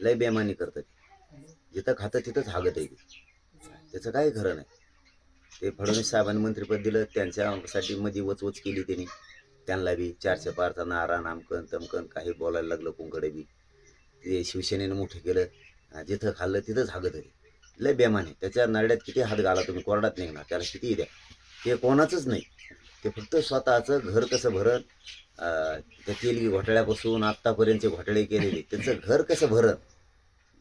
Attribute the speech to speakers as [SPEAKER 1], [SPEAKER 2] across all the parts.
[SPEAKER 1] लय बेमानी करतं जिथं खातं तिथंच हागत आहे ते. त्याचं काही खरं नाही. ते फडणवीस साहेबांनी मंत्रिपद दिलं त्यांच्यासाठी मध्ये वचवच केली त्यांनी. त्यांना बी चारशे पारचा नारा नामकन तमकन काही बोलायला लागलं कोणकडे बी. ते शिवसेनेनं मोठं केलं. जिथं खाल्लं तिथंच हागत आहे. लय बेमाने. त्याच्या नरड्यात किती हात घाला तुम्ही कोरडात निघणार त्याला किती द्या. ते कोणाचंच नाही. ते फक्त स्वतःचं घर कसं भरत अं, त्या तेलगी घोटाळ्यापासून आत्तापर्यंतचे घोटाळे केलेले त्यांचं घर कसं भरत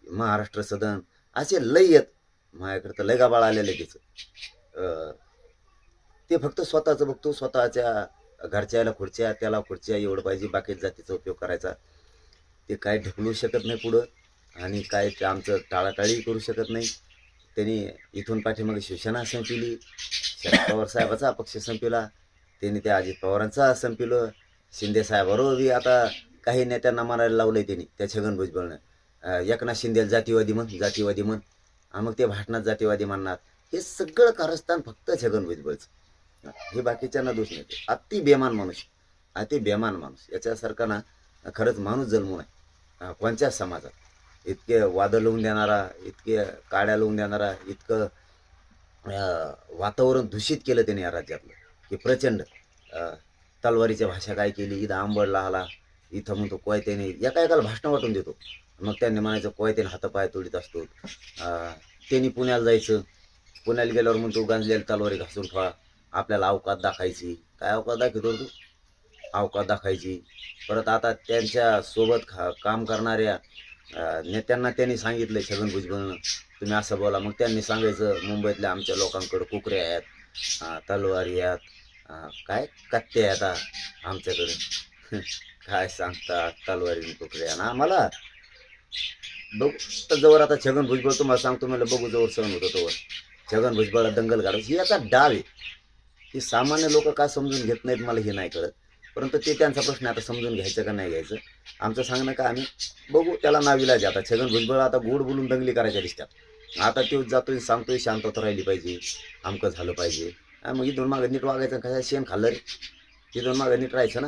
[SPEAKER 1] महाराष्ट्र सदन असे लय येत माझ्याकडे तर लय गाबाळ आलेलं आहे त्याचं. ते फक्त स्वतःचं बघतो स्वतःच्या घरच्याला खुर्च्या त्याला खुर्च्या एवढं पाहिजे बाकी जातीचा उपयोग करायचा. ते काय ढकलू शकत नाही पुढं आणि काय आमचं टाळाटाळी करू शकत नाही. त्यांनी इथून पाठीमागे शिवसेना संपली शरद पवार साहेबाचा पक्ष संपविला त्यांनी त्या अजित पवारांचा पिलं. शिंदे साहेबाबरोबर बी आता काही नेत्यांना मारायला लावलंय त्यांनी त्या छगन भुजबळनं. एकनाथ शिंदेला जातीवादी म्हण जातीवादी म्हण. मग ते भाषणात जातीवादी म्हणणार हे सगळं कारस्थान फक्त छगन भुजबळचं. हे बाकीच्यांना दोष नाही. अति बेमान माणूस. अति बेमान माणूस. याच्यासारखा ना खरंच माणूस जन्मून आहे कोणत्याच समाजात. इतके वादळ लावून देणारा इतके काड्या लावून देणारा इतकं वातावरण दूषित केलं त्याने या राज्यातलं. की प्रचंड तलवारीची तलवारीच्या भाषा काय केली इथं आंबडला आला इथं म्हणतो कोयत्याने एका एकाला भाषणं वाटून देतो. मग त्यांनी म्हणायचं कोयत्याने हातापाय तोडीत असतो. त्यांनी पुण्याला जायचं. पुण्याला गेल्यावर म्हणतो गांजलेली तलवारी घासून ठेवा. आपल्याला अवकात दाखायची. काय अवकात दाखवतो तू? अवकात दाखायची. परत आता त्यांच्यासोबत खा काम करणाऱ्या नेत्यांना त्यांनी सांगितलं छगन भुजबळनं. तुम्ही असं बोला. मग त्यांनी सांगायचं मुंबईतल्या आमच्या लोकांकडे कुकऱ्या आहेत. तलवारी आहेत काय कत्ते आहेत आमच्याकडे? काय सांगता तलवारी कुकऱ्या आणि आम्हाला बघू तर जवळ आता छगन भुजबळ तुम्हाला सांगतो मला बघू जवळ सहन होतो तोवर. छगन भुजबळला दंगल काढायची ही आता डाव आहे. ही सामान्य लोक का समजून घेत नाहीत मला हे नाही कळत. परंतु ते त्यांचा प्रश्न आता समजून घ्यायचं का नाही घ्यायचं? आमचं सांगणं का आम्ही बघू त्याला नाविलाज आहे. आता. छगन भुजबळ आता गोड बोलून दंगली करायच्या दिसतात. आता तो जातोय सांगतोय शांतता राहिली पाहिजे आमकं झालं पाहिजे. मग इथून मागं नीट वागायचं कसं शेण खाल्लं रे? इथून मागं नीट राहायचं ना?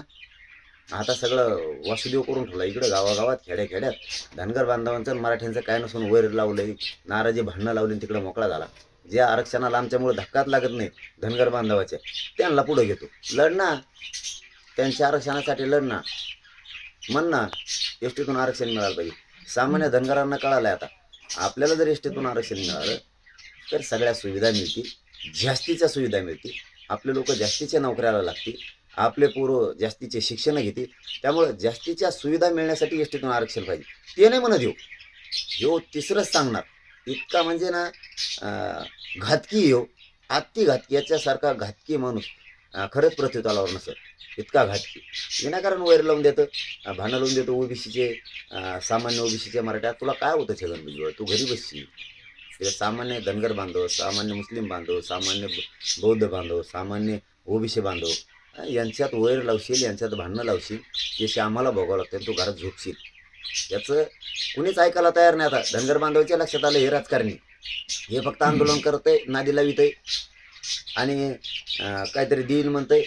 [SPEAKER 1] आता सगळं वासुदेव करून ठेवला इकडं गावागावात खेड्या खेड्यात धनगर बांधवांचं मराठ्यांचं काय नसून वैर लावलंय नाराजी भांडणं लावली तिकडं मोकळा झाला. जे आरक्षणाला आमच्यामुळे धक्काच लागत नाही धनगर बांधवाच्या त्यांना पुढं घेतो. लढ त्यांच्या आरक्षणासाठी लढ म्हणणार म्हण ना एस टीतून आरक्षण मिळालं पाहिजे. सामान्य धनगरांना आहे आता. आपल्याला जर एस टीतून आरक्षण मिळालं तर सगळ्या सुविधा मिळतील. जास्तीच्या सुविधा मिळतील. आपले लोक जास्तीच्या नोकऱ्याला लागतील. आपले पोरं जास्तीचे शिक्षण घेतील. त्यामुळे जास्तीच्या सुविधा मिळण्यासाठी एस टीतून आरक्षण पाहिजे. ते नाही म्हणत येऊ ह्यो तिसरंच सांगणार. इतका म्हणजे ना घातकी येऊ आत्ती घातकी याच्यासारखा घातकी माणूस. खरंच प्रत्युतालावर नसत इतका घातकी विनाकारण वैर लावून देतं भानं लावून देतो ओबीसीचे सामान्य ओबीसीचे मराठ्यात. तुला काय होतं छगन भुजबळ? तू घरी बसशील. ते सामान्य धनगर बांधव सामान्य मुस्लिम बांधव सामान्य बौद्ध बांधव सामान्य ओबीसी बांधव यांच्यात वैर लावशील यांच्यात भांडणं लावशील याशी आम्हाला भोगावं लागतं तू घरात झोपशील. याचं कुणीच ऐकायला तयार नाही आता. धनगर बांधवाच्या लक्षात आलं हे राजकारणी. हे फक्त आंदोलन करतंय नादी लावितंय. आणि काहीतरी देईल म्हणतंय.